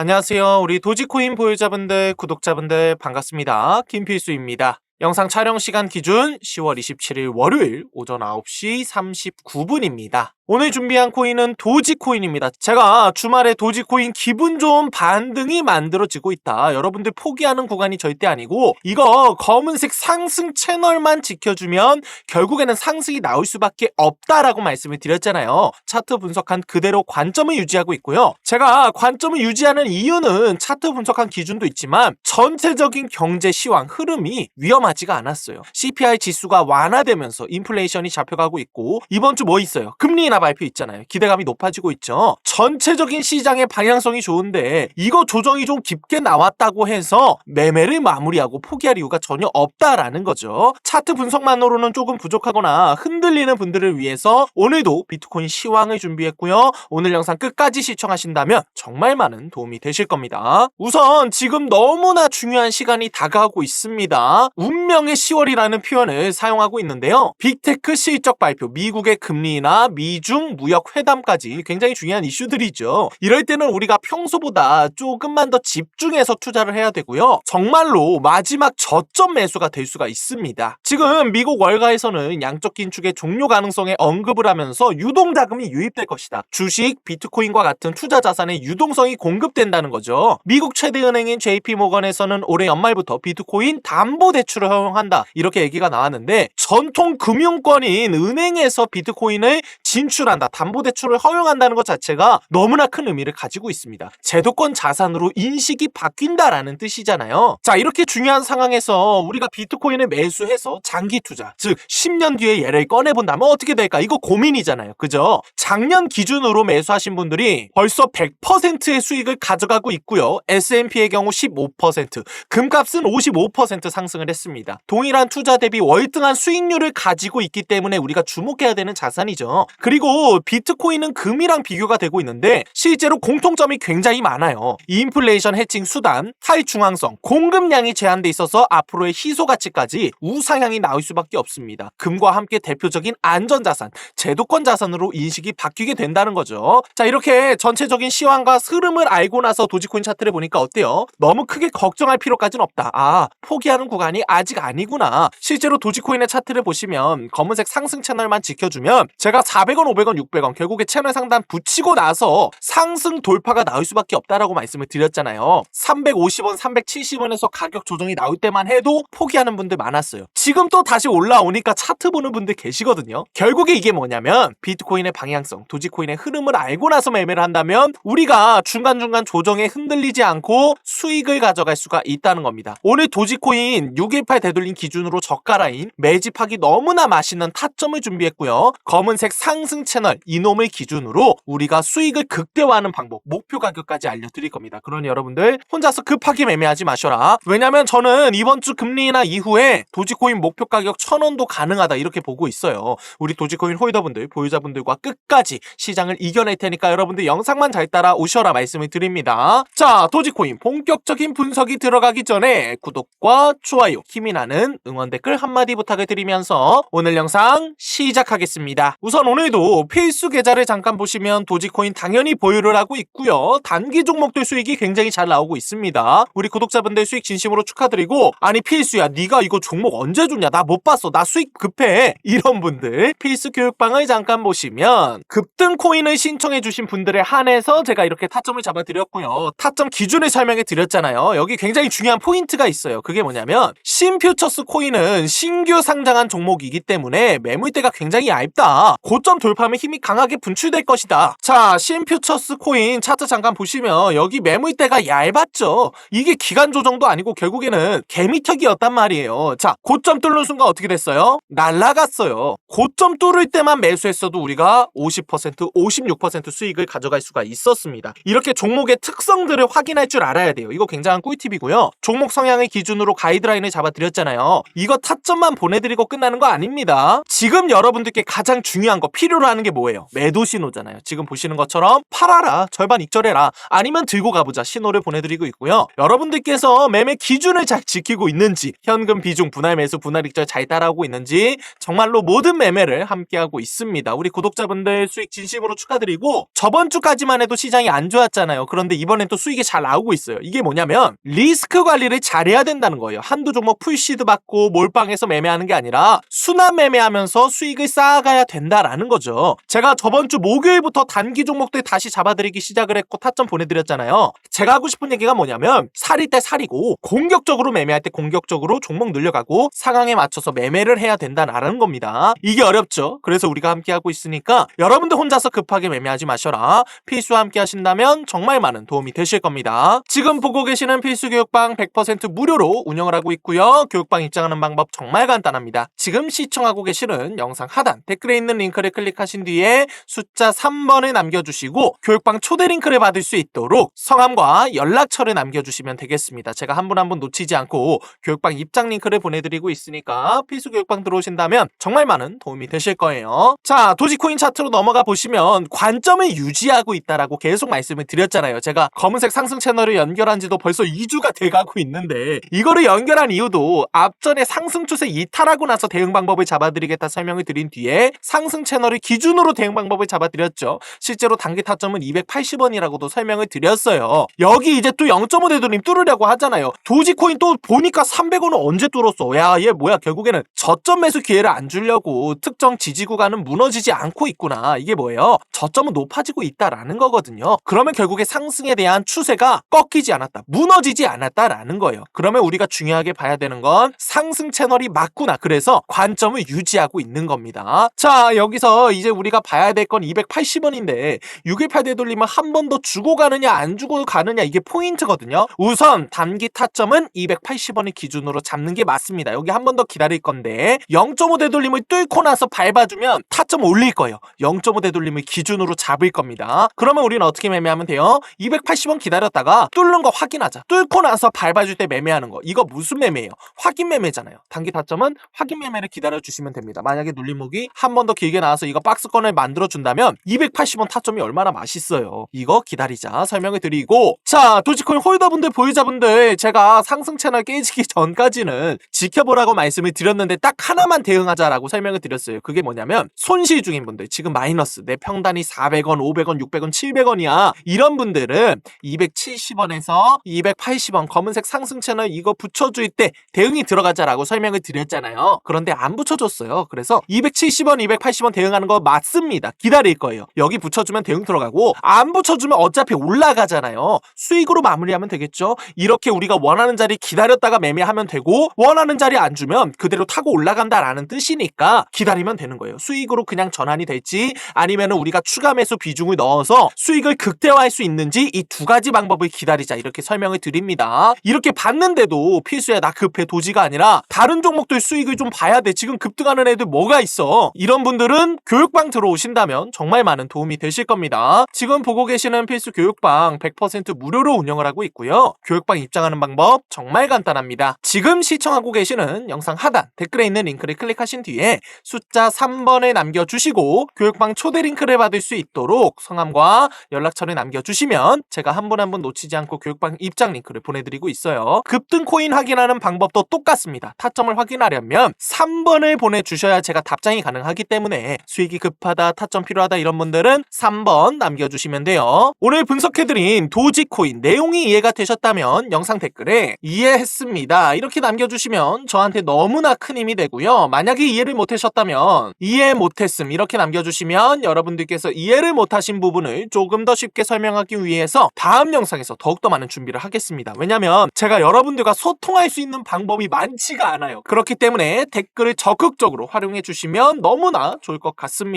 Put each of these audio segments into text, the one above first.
안녕하세요. 우리 도지코인 보유자분들, 구독자분들 반갑습니다. 김필수입니다. 영상 촬영 시간 기준 10월 27일 월요일 오전 9시 39분입니다. 오늘 준비한 코인은 도지코인입니다. 제가 주말에 도지코인 기분 좋은 반등이 만들어지고 있다. 여러분들 포기하는 구간이 절대 아니고 이거 검은색 상승 채널만 지켜주면 결국에는 상승이 나올 수밖에 없다라고 말씀을 드렸잖아요. 차트 분석한 그대로 관점을 유지하고 있고요. 제가 관점을 유지하는 이유는 차트 분석한 기준도 있지만 전체적인 경제 시황 흐름이 위험하지가 않았어요. CPI 지수가 완화되면서 인플레이션이 잡혀가고 있고 이번 주 뭐 있어요? 금리 인하 발표 있잖아요. 기대감이 높아지고 있죠. 전체적인 시장의 방향성이 좋은데 이거 조정이 좀 깊게 나왔다고 해서 매매를 마무리하고 포기할 이유가 전혀 없다라는 거죠. 차트 분석만으로는 조금 부족하거나 흔들리는 분들을 위해서 오늘도 비트코인 시황을 준비했고요. 오늘 영상 끝까지 시청하신다면 정말 많은 도움이 되실 겁니다. 우선 지금 너무나 중요한 시간이 다가오고 있습니다. 운명의 10월이라는 표현을 사용하고 있는데요. 빅테크 실적 발표, 미국의 금리나 미중 무역 회담까지 굉장히 중요한 이슈들이죠. 이럴 때는 우리가 평소보다 조금만 더 집중해서 투자를 해야 되고요. 정말로 마지막 저점 매수가 될 수가 있습니다. 지금 미국 월가에서는 양적 긴축의 종료 가능성에 언급을 하면서 유동 자금이 유입될 것이다. 주식, 비트코인과 같은 투자 자산의 유동성이 공급된다는 거죠. 미국 최대 은행인 JP 모건에서는 올해 연말부터 비트코인 담보 대출을 허용한다. 이렇게 얘기가 나왔는데 전통 금융권인 은행에서 비트코인을 진출 한다. 담보 대출을 허용한다는 것 자체가 너무나 큰 의미를 가지고 있습니다. 제도권 자산으로 인식이 바뀐다라는 뜻이잖아요. 자, 이렇게 중요한 상황에서 우리가 비트코인을 매수해서 장기 투자, 즉 10년 뒤에 얘를 꺼내 본다면 어떻게 될까? 이거 고민이잖아요. 그죠? 작년 기준으로 매수하신 분들이 벌써 100%의 수익을 가져가고 있고요. S&P의 경우 15%, 금값은 55% 상승을 했습니다. 동일한 투자 대비 월등한 수익률을 가지고 있기 때문에 우리가 주목해야 되는 자산이죠. 그리고 비트코인은 금이랑 비교가 되고 있는데 실제로 공통점이 굉장히 많아요. 인플레이션 해칭 수단, 탈중앙성, 공급량이 제한돼 있어서 앞으로의 희소 가치까지 우상향이 나올 수밖에 없습니다. 금과 함께 대표적인 안전 자산, 제도권 자산으로 인식이 바뀌게 된다는 거죠. 자 이렇게 전체적인 시황과 흐름을 알고 나서 도지코인 차트를 보니까 어때요? 너무 크게 걱정할 필요까지는 없다. 아 포기하는 구간이 아직 아니구나. 실제로 도지코인의 차트를 보시면 검은색 상승 채널만 지켜주면 제가 400원, 500원, 600원 결국에 채널 상단 붙이고 나서 상승 돌파가 나올 수밖에 없다라고 말씀을 드렸잖아요. 350원, 370원에서 가격 조정이 나올 때만 해도 포기하는 분들 많았어요. 지금 또 다시 올라오니까 차트 보는 분들 계시거든요. 결국에 이게 뭐냐면 비트코인의 방향성, 도지코인의 흐름을 알고 나서 매매를 한다면 우리가 중간중간 조정에 흔들리지 않고 수익을 가져갈 수가 있다는 겁니다. 오늘 도지코인 618 되돌림 기준으로 저가 라인 매집하기 너무나 맛있는 타점을 준비했고요. 검은색 상승 채널 이놈을 기준으로 우리가 수익을 극대화하는 방법, 목표 가격까지 알려드릴 겁니다. 그러니 여러분들 혼자서 급하게 매매하지 마셔라. 왜냐면 저는 이번 주 금리 인하 이후에 도지코인 목표 가격 1000원도 가능하다 이렇게 보고 있어요. 우리 도지코인 홀더분들, 보유자분들과 끝까지 시장을 이겨낼 테니까 여러분들 영상만 잘 따라 오셔라 말씀을 드립니다. 자, 도지코인 본격적인 분석이 들어가기 전에 구독과 좋아요, 힘이 나는 응원 댓글 한마디 부탁을 드리면서 오늘 영상 시작하겠습니다. 우선 오늘도 필수 계좌를 잠깐 보시면 도지코인 당연히 보유를 하고 있고요. 단기 종목들 수익이 굉장히 잘 나오고 있습니다. 우리 구독자분들 수익 진심으로 축하드리고 아니 필수야 네가 이거 종목 언제 줬냐 나 못 봤어 나 수익 급해 이런 분들 필수 교육방을 잠깐 보시면 급등 코인을 신청해 주신 분들에 한해서 제가 이렇게 타점을 잡아 드렸고요. 타점 기준을 설명해 드렸잖아요. 여기 굉장히 중요한 포인트가 있어요. 그게 뭐냐면 신퓨처스 코인은 신규 상장한 종목이기 때문에 매물대가 굉장히 얇다. 고점 돌파 하면 힘이 강하게 분출될 것이다. 자, 신퓨처스 코인 차트 잠깐 보시면 여기 매물대가 얇았죠. 이게 기간 조정도 아니고 결국에는 개미턱이었단 말이에요. 자, 고점 뚫는 순간 어떻게 됐어요? 날라갔어요. 고점 뚫을 때만 매수했어도 우리가 50%, 56% 수익을 가져갈 수가 있었습니다. 이렇게 종목의 특성들을 확인할 줄 알아야 돼요. 이거 굉장한 꿀팁이고요. 종목 성향을 기준으로 가이드라인을 잡아드렸잖아요. 이거 타점만 보내드리고 끝나는 거 아닙니다. 지금 여러분들께 가장 중요한 거, 필요로 하는 게 뭐예요? 매도 신호잖아요. 지금 보시는 것처럼 팔아라, 절반 익절해라, 아니면 들고 가보자 신호를 보내드리고 있고요. 여러분들께서 매매 기준을 잘 지키고 있는지, 현금 비중, 분할 매수, 분할 익절 잘 따라오고 있는지 정말로 모든 매매를 함께하고 있습니다. 우리 구독자분들 수익 진심으로 축하드리고 저번 주까지만 해도 시장이 안 좋았잖아요. 그런데 이번엔 또 수익이 잘 나오고 있어요. 이게 뭐냐면 리스크 관리를 잘해야 된다는 거예요. 한두 종목 풀시드 받고 몰빵해서 매매하는 게 아니라 순환 매매하면서 수익을 쌓아가야 된다라는 거죠. 제가 저번 주 목요일부터 단기 종목들 다시 잡아드리기 시작을 했고 타점 보내드렸잖아요. 제가 하고 싶은 얘기가 뭐냐면 살일 때 살이고 공격적으로 매매할 때 공격적으로 종목 늘려가고 상황에 맞춰서 매매를 해야 된다라는 겁니다. 이게 어렵죠. 그래서 우리가 함께 하고 있으니까 여러분들 혼자서 급하게 매매하지 마셔라. 필수와 함께 하신다면 정말 많은 도움이 되실 겁니다. 지금 보고 계시는 필수 교육방 100% 무료로 운영을 하고 있고요. 교육방 입장하는 방법 정말 간단합니다. 지금 시청하고 계시는 영상 하단 댓글에 있는 링크를 클릭하 신 뒤에 숫자 3번을 남겨주시고 교육방 초대 링크를 받을 수 있도록 성함과 연락처를 남겨주시면 되겠습니다. 제가 한 분 한 분 놓치지 않고 교육방 입장 링크를 보내드리고 있으니까 필수 교육방 들어오신다면 정말 많은 도움이 되실 거예요. 자, 도지코인 차트로 넘어가 보시면 관점을 유지하고 있다라고 계속 말씀을 드렸잖아요. 제가 검은색 상승 채널을 연결한 지도 벌써 2주가 돼가고 있는데 이거를 연결한 이유도 앞전에 상승 추세 이탈하고 나서 대응 방법을 잡아드리겠다 설명을 드린 뒤에 상승 채널을 기준으로 대응 방법을 잡아드렸죠. 실제로 단기 타점은 280원이라고도 설명을 드렸어요. 여기 이제 또 0.5 대도님 뚫으려고 하잖아요. 도지코인 또 보니까 300원은 언제 뚫었어? 야, 얘 뭐야? 결국에는 저점 매수 기회를 안 주려고 특정 지지 구간은 무너지지 않고 있구나. 이게 뭐예요? 저점은 높아지고 있다라는 거거든요. 그러면 결국에 상승에 대한 추세가 꺾이지 않았다. 무너지지 않았다라는 거예요. 그러면 우리가 중요하게 봐야 되는 건 상승 채널이 맞구나. 그래서 관점을 유지하고 있는 겁니다. 자, 여기서 이제 우리가 봐야 될 건 280원인데 618 되돌리면 한번 더 주고 가느냐 안 주고 가느냐 이게 포인트거든요. 우선 단기 타점은 280원을 기준으로 잡는 게 맞습니다. 여기 한 번 더 기다릴 건데 0.5 되돌림을 뚫고 나서 밟아주면 타점 올릴 거예요. 0.5 되돌림을 기준으로 잡을 겁니다. 그러면 우리는 어떻게 매매하면 돼요? 280원 기다렸다가 뚫는 거 확인하자. 뚫고 나서 밟아줄 때 매매하는 거. 이거 무슨 매매예요? 확인 매매잖아요. 단기 타점은 확인 매매를 기다려 주시면 됩니다. 만약에 눌림목이 한 번 더 길게 나와서 이거 박스권을 만들어 준다면 280원 타점이 얼마나 맛있어요. 이거 기다리자 설명을 드리고 자 도지코인 홀더분들 보유자분들 제가 상승 채널 깨지기 전까지는 지켜보라고 말씀을 드렸는데 딱 하나만 대응하자라고 설명을 드렸어요. 그게 뭐냐면 손실 중인 분들 지금 마이너스 내 평단이 400원, 500원, 600원, 700원이야 이런 분들은 270원에서 280원 검은색 상승 채널 이거 붙여줄 때 대응이 들어가자라고 설명을 드렸잖아요. 그런데 안 붙여줬어요. 그래서 270원, 280원 대응하는 거 맞습니다. 기다릴 거예요. 여기 붙여주면 대응 들어가고 안 붙여주면 어차피 올라가잖아요. 수익으로 마무리하면 되겠죠. 이렇게 우리가 원하는 자리 기다렸다가 매매하면 되고 원하는 자리 안 주면 그대로 타고 올라간다라는 뜻이니까 기다리면 되는 거예요. 수익으로 그냥 전환이 될지 아니면 우리가 추가 매수 비중을 넣어서 수익을 극대화할 수 있는지 이 두 가지 방법을 기다리자 이렇게 설명을 드립니다. 이렇게 봤는데도 필수야 나 급해 도지가 아니라 다른 종목들 수익을 좀 봐야 돼. 지금 급등하는 애들 뭐가 있어? 이런 분들은 교육 방 들어오신다면 정말 많은 도움이 되실 겁니다. 지금 보고 계시는 필수 교육방 100% 무료로 운영을 하고 있고요. 교육방 입장하는 방법 정말 간단합니다. 지금 시청하고 계시는 영상 하단 댓글에 있는 링크를 클릭하신 뒤에 숫자 3번을 남겨주시고 교육방 초대 링크를 받을 수 있도록 성함과 연락처를 남겨주시면 제가 한 분 한 분 놓치지 않고 교육방 입장 링크를 보내드리고 있어요. 급등 코인 확인하는 방법도 똑같습니다. 타점을 확인하려면 3번을 보내주셔야 제가 답장이 가능하기 때문에 수익이 급하다, 타점 필요하다 이런 분들은 3번 남겨주시면 돼요. 오늘 분석해드린 도지코인 내용이 이해가 되셨다면 영상 댓글에 이해했습니다. 이렇게 남겨주시면 저한테 너무나 큰 힘이 되고요. 만약에 이해를 못하셨다면 이해 못했음 이렇게 남겨주시면 여러분들께서 이해를 못하신 부분을 조금 더 쉽게 설명하기 위해서 다음 영상에서 더욱더 많은 준비를 하겠습니다. 왜냐면 제가 여러분들과 소통할 수 있는 방법이 많지가 않아요. 그렇기 때문에 댓글을 적극적으로 활용해 주시면 너무나 좋을 것 같습니다.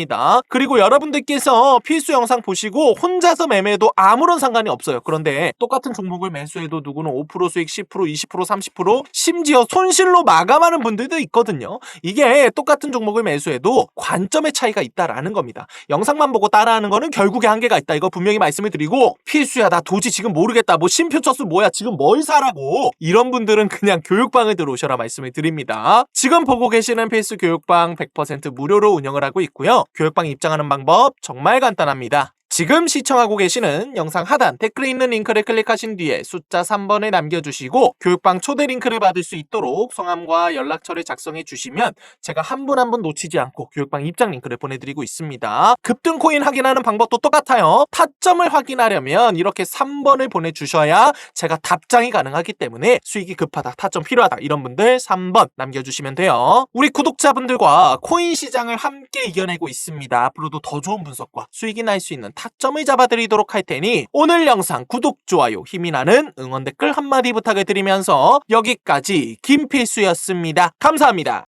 그리고 여러분들께서 필수 영상 보시고 혼자서 매매해도 아무런 상관이 없어요. 그런데 똑같은 종목을 매수해도 누구는 5% 수익 10% 20% 30% 심지어 손실로 마감하는 분들도 있거든요. 이게 똑같은 종목을 매수해도 관점의 차이가 있다라는 겁니다. 영상만 보고 따라하는 거는 결국에 한계가 있다. 이거 분명히 말씀을 드리고 필수야 나 도지 지금 모르겠다. 뭐 심표 쳤어 뭐야 지금 뭘 사라고 이런 분들은 그냥 교육방을 들어오셔라 말씀을 드립니다. 지금 보고 계시는 필수 교육방 100% 무료로 운영을 하고 있고요. 있는데요. 교육방 입장하는 방법 정말 간단합니다. 지금 시청하고 계시는 영상 하단 댓글에 있는 링크를 클릭하신 뒤에 숫자 3번을 남겨주시고 교육방 초대 링크를 받을 수 있도록 성함과 연락처를 작성해 주시면 제가 한 분 한 분 놓치지 않고 교육방 입장 링크를 보내드리고 있습니다. 급등 코인 확인하는 방법도 똑같아요. 타점을 확인하려면 이렇게 3번을 보내주셔야 제가 답장이 가능하기 때문에 수익이 급하다, 타점 필요하다 이런 분들 3번 남겨주시면 돼요. 우리 구독자분들과 코인 시장을 함께 이겨내고 있습니다. 앞으로도 더 좋은 분석과 수익이 날 수 있는 타점을 잡아드리도록 할 테니 오늘 영상 구독, 좋아요, 힘이 나는 응원 댓글 한마디 부탁을 드리면서 여기까지 김필수였습니다. 감사합니다.